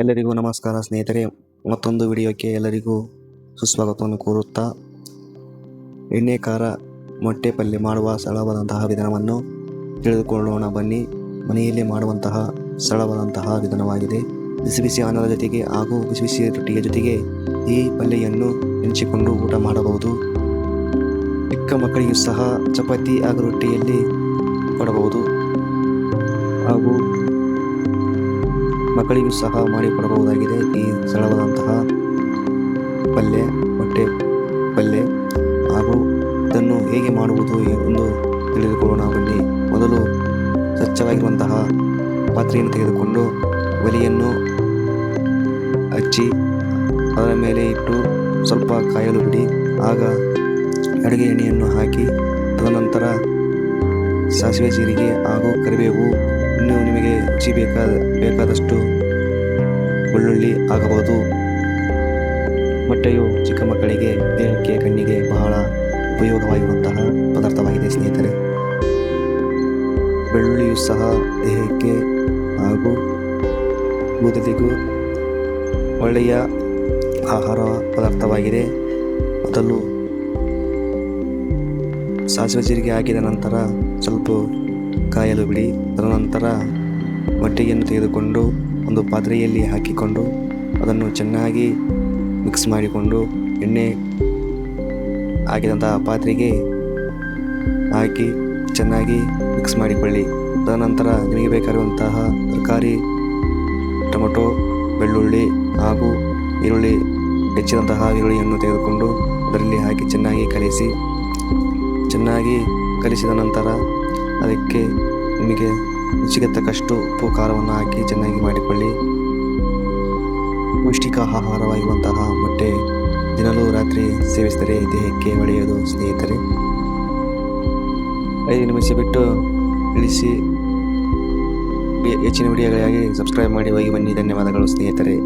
ಎಲ್ಲರಿಗೂ ನಮಸ್ಕಾರ ಸ್ನೇಹಿತರೆ. ಮತ್ತೊಂದು ವಿಡಿಯೋಕ್ಕೆ ಎಲ್ಲರಿಗೂ ಸುಸ್ವಾಗತವನ್ನು ಕೋರುತ್ತಾ ಎಣ್ಣೆ ಖಾರ ಮೊಟ್ಟೆ ಪಲ್ಯ ಮಾಡುವ ಸರಳವಾದಂತಹ ವಿಧಾನವನ್ನು ತಿಳಿದುಕೊಳ್ಳೋಣ. ಬನ್ನಿ, ಮನೆಯಲ್ಲೇ ಮಾಡುವಂತಹ ಸರಳವಾದಂತಹ ವಿಧಾನವಾಗಿದೆ. ಬಿಸಿ ಬಿಸಿ ಅನ್ನದ ಜೊತೆಗೆ ಹಾಗೂ ಬಿಸಿ ಬಿಸಿ ರೊಟ್ಟಿಯ ಜೊತೆಗೆ ಈ ಪಲ್ಯವನ್ನು ನೆನೆಸಿಕೊಂಡು ಊಟ ಮಾಡಬಹುದು. ಚಿಕ್ಕ ಮಕ್ಕಳಿಗೂ ಸಹ ಚಪಾತಿ ಹಾಗೂ ರೊಟ್ಟಿಯಲ್ಲಿ ಕೊಡಬಹುದು. ಹಾಗೂ ಮಕ್ಕಳಿಗೂ ಸಹ ಮಾಡಿಕೊಡಬಹುದಾಗಿದೆ ಈ ಸರಳವಾದಂತಹ ಪಲ್ಯ, ಮೊಟ್ಟೆ ಪಲ್ಯ. ಹಾಗೂ ಇದನ್ನು ಹೇಗೆ ಮಾಡುವುದು ಎಂದು ತಿಳಿದುಕೊಳ್ಳೋಣ. ಬನ್ನಿ. ಮೊದಲು ಸ್ವಚ್ಛವಾಗಿರುವಂತಹ ಪಾತ್ರೆಯನ್ನು ತೆಗೆದುಕೊಂಡು ಒಲೆಯನ್ನು ಹಚ್ಚಿ ಅದರ ಮೇಲೆ ಇಟ್ಟು ಸ್ವಲ್ಪ ಕಾಯಲು ಬಿಡಿ. ಆಗ ಅಡುಗೆ ಎಣ್ಣೆಯನ್ನು ಹಾಕಿ ಅದನಂತರ ಸಾಸಿವೆ ಜೀರಿಗೆ ಹಾಗೂ ಕರಿಬೇವು ಇನ್ನು ನಿಮಗೆ ಹೆಚ್ಚಿ ಬೇಕಾದ, ಬೇಕಾದಷ್ಟು ಬೆಳ್ಳುಳ್ಳಿ ಆಗಬಹುದು. ಮೊಟ್ಟೆಯು ಚಿಕ್ಕ ಮಕ್ಕಳಿಗೆ ದೇಹಕ್ಕೆ ಕಣ್ಣಿಗೆ ಬಹಳ ಉಪಯೋಗವಾಗಿರುವಂತಹ ಪದಾರ್ಥವಾಗಿದೆ, ಸ್ನೇಹಿತರೆ. ಬೆಳ್ಳುಳ್ಳಿಯು ಸಹ ದೇಹಕ್ಕೆ ಹಾಗೂ ಕೂದಲಿಗೂ ಒಳ್ಳೆಯ ಆಹಾರ ಪದಾರ್ಥವಾಗಿದೆ. ಮೊದಲು ಸಾಸಿವೆ ಜೀರಿಗೆ ಹಾಕಿದ ನಂತರ ಸ್ವಲ್ಪ ಕಾಯಲು ಬಿಡಿ. ತದನಂತರ ಮೊಟ್ಟೆಯನ್ನು ತೆಗೆದುಕೊಂಡು ಒಂದು ಪಾತ್ರೆಯಲ್ಲಿ ಹಾಕಿಕೊಂಡು ಅದನ್ನು ಚೆನ್ನಾಗಿ ಮಿಕ್ಸ್ ಮಾಡಿಕೊಂಡು ಎಣ್ಣೆ ಹಾಕಿದಂತಹ ಪಾತ್ರೆಗೆ ಹಾಕಿ ಚೆನ್ನಾಗಿ ಮಿಕ್ಸ್ ಮಾಡಿಕೊಳ್ಳಿ. ತದನಂತರ ನಿಮಗೆ ಬೇಕಾಗಿರುವಂತಹ ತರಕಾರಿ, ಟೊಮೊಟೊ, ಬೆಳ್ಳುಳ್ಳಿ ಹಾಗೂ ಈರುಳ್ಳಿ, ಹೆಚ್ಚಿದಂತಹ ಈರುಳ್ಳಿಯನ್ನು ತೆಗೆದುಕೊಂಡು ಅದರಲ್ಲಿ ಹಾಕಿ ಚೆನ್ನಾಗಿ ಕಲಿಸಿ. ಚೆನ್ನಾಗಿ ಕಲಿಸಿದ ನಂತರ ಅದಕ್ಕೆ ನಿಮಗೆ ರುಚಿಗೆ ತಕ್ಕಷ್ಟು ಉಪ್ಪು ಖಾರವನ್ನು ಹಾಕಿ ಚೆನ್ನಾಗಿ ಮಾಡಿಕೊಳ್ಳಿ. ಪೌಷ್ಟಿಕ ಆಹಾರವಾಗಿರುವಂತಹ ಮೊಟ್ಟೆ ದಿನಲೂ ರಾತ್ರಿ ಸೇವಿಸಿದರೆ ದೇಹಕ್ಕೆ ಒಳ್ಳೆಯದು, ಸ್ನೇಹಿತರೆ. ಐದು ನಿಮಿಷ ಬಿಟ್ಟು ಇಳಿಸಿ ಹೆಚ್ಚಿನ ವಿಡಿಯೋಗಳಿಗಾಗಿ ಸಬ್ಸ್ಕ್ರೈಬ್ ಮಾಡಿ, ಹೋಗಿ ಬನ್ನಿ. ಧನ್ಯವಾದಗಳು, ಸ್ನೇಹಿತರೆ.